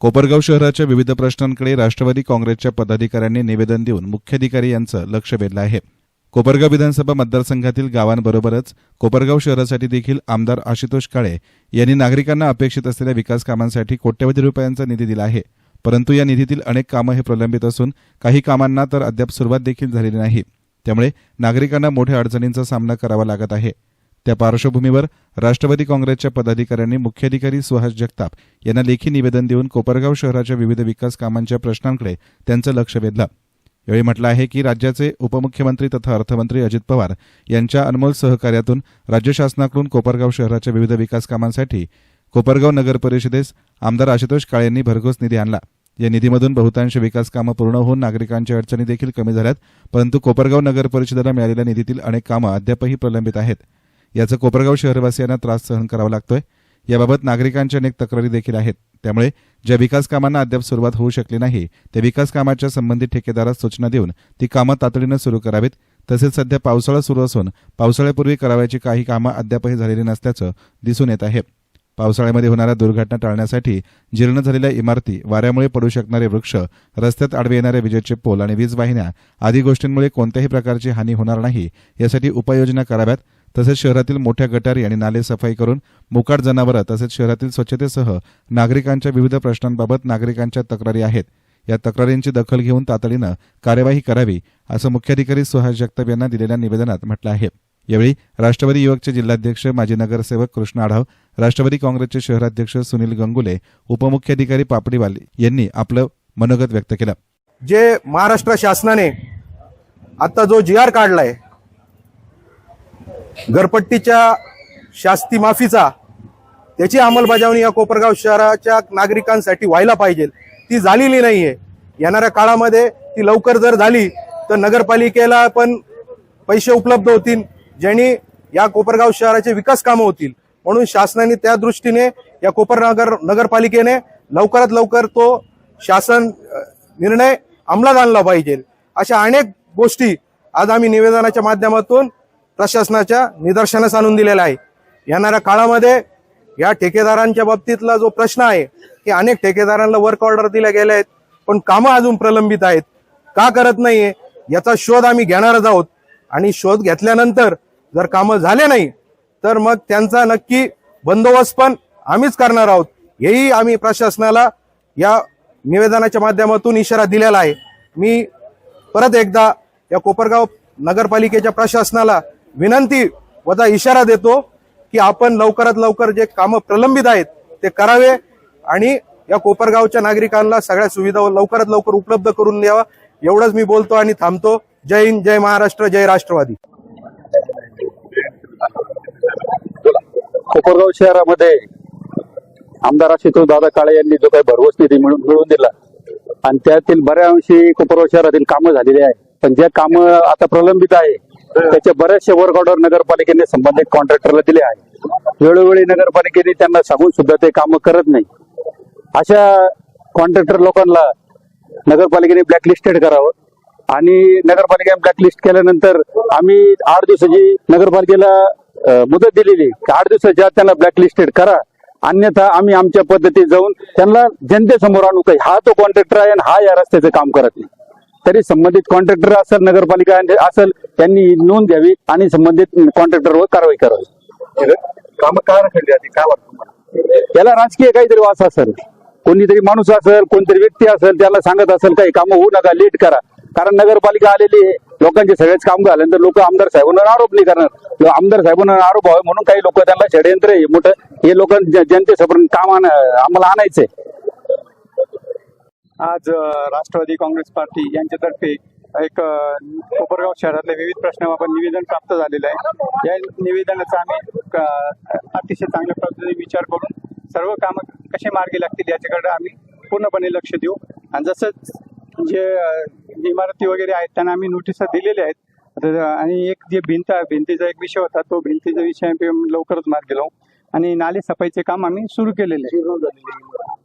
कोपरगाव शहराच्या विविध प्रश्नांकडे राष्ट्रवादी काँग्रेसच्या पदाधिकाऱ्यांनी निवेदन देऊन मुख्याधिकारी यांचं लक्ष वेधलं आहे. कोपरगाव विधानसभा मतदारसंघातील गावांबरोबरच कोपरगाव शहरासाठी देखील आमदार आशुतोष काळे यांनी नागरिकांना अपेक्षित असलेल्या विकास कामांसाठी कोट्यवधी रुपयांचा निधी दिला आहे. परंतु या निधीतील अनेक कामं हे प्रलंबित असून काही कामांना तर अद्याप सुरुवात देखील झालेली नाही. त्यामुळे नागरिकांना मोठ्या अडचणींचा सामना करावा लागत आहे. त्या पार्श्वभूमीवर राष्ट्रवादी काँग्रेसच्या पदाधिकाऱ्यांनी मुख्याधिकारी सुहास जगताप यांना लेखी निवेदन देऊन कोपरगाव शहराच्या विविध विकास कामांच्या प्रश्नांकडे त्यांचं लक्ष वेधलं. यावेळी म्हटलं आहे की राज्याचे उपमुख्यमंत्री तथा अर्थमंत्री अजित पवार यांच्या अनमोल सहकार्यातून राज्य शासनाकडून कोपरगाव शहराच्या विविध विकास कामांसाठी कोपरगाव नगर परिषदेस आमदार आशुतोष काळे यांनी भरघोस निधी आणला. या निधीमधून बहुतांश विकास कामं पूर्ण होऊन नागरिकांच्या अडचणी देखील कमी झाल्यात परंतु कोपरगाव नगर परिषदेला मिळालेल्या निधीतील अनेक कामं अद्यापही प्रलंबित आहेत. याचा कोपरगाव शहरवासियांना त्रास सहन करावा लागतोय. याबाबत नागरिकांच्या अनेक तक्रारी देखील आहेत. त्यामुळे ज्या विकास कामांना अद्याप सुरुवात होऊ शकली नाही त्या विकास कामाच्या संबंधित ठेकेदारास सूचना देऊन ती कामं तातडीनं सुरू करावीत. तसेच सध्या पावसाळा सुरू असून पावसाळ्यापूर्वी करावयाची काही कामं अद्यापही झालेली नसल्याचं दिसून येत आहे. पावसाळ्यामध्ये होणाऱ्या दुर्घटना टाळण्यासाठी जीर्ण झालेल्या इमारती वाऱ्यामुळे पडू शकणारे वृक्ष रस्त्यात आडवे येणारे विजेचे पोल आणि वीज वाहिन्या आदी गोष्टींमुळे कोणत्याही प्रकारची हानी होणार नाही यासाठी उपाययोजना कराव्यात. तसेच शहरातील मोठ्या गटारी आणि नाले सफाई करून मोकाट जनावरं तसेच शहरातील स्वच्छतेसह नागरिकांच्या विविध प्रश्नांबाबत नागरिकांच्या तक्रारी आहेत. या तक्रारींची दखल घेऊन तातडीनं कार्यवाही करावी असं मुख्याधिकारी सुहास जगताप यांना दिलेल्या निवेदनात म्हटलं आहे. यावेळी राष्ट्रवादी युवकचे जिल्हाध्यक्ष माजी नगरसेवक कृष्ण आढाव राष्ट्रवादी काँग्रेसचे शहराध्यक्ष सुनील गंगुले उपमुख्याधिकारी पापडीवाल यांनी आपलं मनोगत व्यक्त केलं. जे महाराष्ट्र शासनाने आता जो जी आर काढलाय घरपट्टीच्या शास्ती माफीचा त्याची अंमलबजावणी या कोपरगाव शहराच्या नागरिकांसाठी व्हायला पाहिजे. ती झालेली नाही आहे येणाऱ्या काळामध्ये ती लवकर जर झाली तर नगरपालिकेला पण पैसे उपलब्ध होतील ज्यांनी या कोपरगाव शहराचे विकास कामं होतील. म्हणून शासनाने त्या दृष्टीने या कोपरनगर नगरपालिकेने लवकरात लवकर तो शासन निर्णय अंमलात आणला पाहिजे. अशा अनेक गोष्टी आज आम्ही निवेदनाच्या माध्यमातून प्रशासनाच्या निदर्शनास आणून दिलेला आहे. येणाऱ्या काळामध्ये या ठेकेदारांच्या बाबतीतला जो प्रश्न आहे की अनेक ठेकेदारांना वर्क ऑर्डर दिल्या गेल्या आहेत पण कामं अजून प्रलंबित आहेत. का करत नाहीये? याचा शोध आम्ही घेणारच आहोत. आणि शोध घेतल्यानंतर जर कामं झाले नाही तर मग त्यांचा नक्की बंदोबस्त पण आम्हीच करणार आहोत. हेही आम्ही प्रशासनाला या निवेदनाच्या माध्यमातून इशारा दिलेला आहे. मी परत एकदा या कोपरगाव नगरपालिकेच्या प्रशासनाला विनंती वजा इशारा देतो की आपण लवकरात लवकर जे कामं प्रलंबित आहेत ते करावे आणि या कोपरगावच्या नागरिकांना सगळ्या सुविधा लवकरात लवकर उपलब्ध करून द्यावा. एवढंच मी बोलतो आणि थांबतो. जय हिंद जय महाराष्ट्र जय राष्ट्रवादी. कोपरगाव शहरामध्ये आमदार आशुतोष दादा काळे यांनी जो काही भरघोस निधी मिळवून दिला आणि त्यातील बऱ्या अंशी कोपरगाव शहरातील कामं झालेली आहे पण जे कामं आता प्रलंबित आहे त्याचे बरेचसे वर्क नगरपालिकेने संबंधित कॉन्ट्रॅक्टरला दिले आहे वेळोवेळी नगरपालिकेने त्यांना सांगून सुद्धा ते काम करत नाही. अशा कॉन्ट्रॅक्टर लोकांना नगरपालिकेने ब्लॅकलिस्टेड करावं आणि नगरपालिकेने ब्लॅकलिस्ट केल्यानंतर आम्ही आठ दिवसाची नगरपालिकेला मुदत दिलेली की आठ दिवसाच्या आत त्यांना ब्लॅकलिस्टेड करा. अन्यथा आम्ही आमच्या पद्धतीत जाऊन त्यांना जनतेसमोर आणू काही. हा तो कॉन्ट्रॅक्टर आहे आणि हा या रस्त्याचं काम करत नाही. तरी संबंधित कॉन्ट्रॅक्टर असेल नगरपालिका असेल त्यांनी नोंद घ्यावी आणि संबंधित कॉन्ट्रॅक्टरवर कारवाई करावी. काम का रखडली आधी काय वाटतं? याला राजकीय काहीतरी वास असेल. कोणीतरी माणूस असेल कोणतरी व्यक्ती असेल त्याला सांगत असेल काही कामं होऊ नका लेट करा. कारण नगरपालिका आलेली आहे. लोकांचे सगळेच काम झाल्यानंतर लोक आमदार साहेबांवर आरोप नाही करणार. आमदार साहेबांवर आरोप व्हावे म्हणून काही लोक त्यांना षडयंत्र आहे. मोठं हे लोक जनतेसमोर काम आण- आम्हाला आणायचंय. आज राष्ट्रवादी काँग्रेस पार्टी यांच्यातर्फे एक कोपरगाव शहरातल्या विविध प्रश्नाबाबत निवेदन प्राप्त झालेलं आहे. या निवेदनाचा आम्ही अतिशय चांगल्या पद्धतीने विचार करून सर्व कामं कसे मार्गी लागतील याच्याकडे आम्ही पूर्णपणे लक्ष देऊ. आणि जसं जे इमारती वगैरे आहेत त्यांना आम्ही नोटिसा दिलेल्या आहेत. आणि एक जे भिंत आहे, भिंतीचा एक विषय होता तो भिंतीचा विषय आम्ही लवकरच मार्गी लावू. आणि नाले सफाईचे काम आम्ही सुरू केलेले आहे.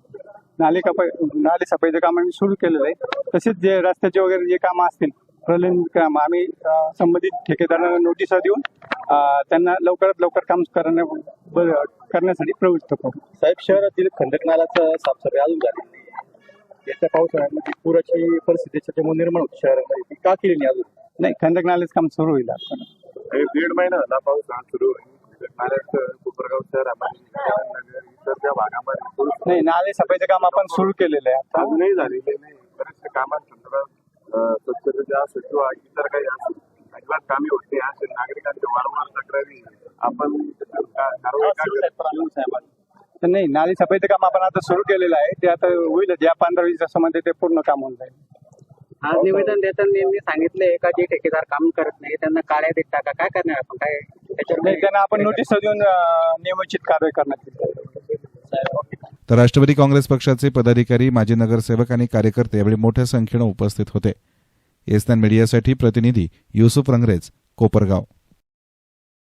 नाले कपाई नाले सफाईचं काम आम्ही सुरू केलेलं आहे. तसेच जे रस्त्याचे वगैरे जे कामं असतील प्रलंबित काम आम्ही संबंधित ठेकेदारांना नोटिसा देऊन त्यांना लवकरात लवकर काम करण्या करण्यासाठी प्रवृत्त करू. साहेब शहरातील खंडक नाल्याचं साफसफाई अजून झाली. येत्या पावसाळ्यामध्ये पुराची परिस्थिती त्याच्यामुळे निर्माण होती शहरामध्ये. ती का केली नाही अजून? नाही खंदक नालेच काम सुरू होईल हे दीड महिना झाला पाऊस सुरू नाल्याचं कोपरगाव शहर नगर इतर त्या भागामध्ये नाही नाले सफाईचं काम आपण सुरू केलेलं आहे आता. अजूनही झालेले नाही बरेचसे कामांसंदर्भात स्वच्छतेच्या असो किंवा इतर काही असो अजिबात कामे होत नाही. असे नागरिकांच्या वारंवार तक्रारी आपण कारवाई का नाही? नाही नाले सफाईचं काम आपण आता सुरू केलेलं आहे. ते आता होईल या पंधरा वीस दिवसामध्ये ते पूर्ण काम होऊन जाईल. आज निवेदन देताना यांनी सांगितलंय का जे ठेकेदार काम करत नाही त्यांना काळ्या देत टाका. काय करणार आपण? काय नाही त्याच्यावर त्यांना आपण नोटीस देऊन नियमित कारवाई करण्यात येईल. तर राष्ट्रवादी काँग्रेस पक्षाचे पदाधिकारी माजी नगरसेवक आणि कार्यकर्ते यावेळी मोठ्या संख्येनं उपस्थित होते. एस्तान मीडियासाठी प्रतिनिधी युसुफ रंगरेज कोपरगाव.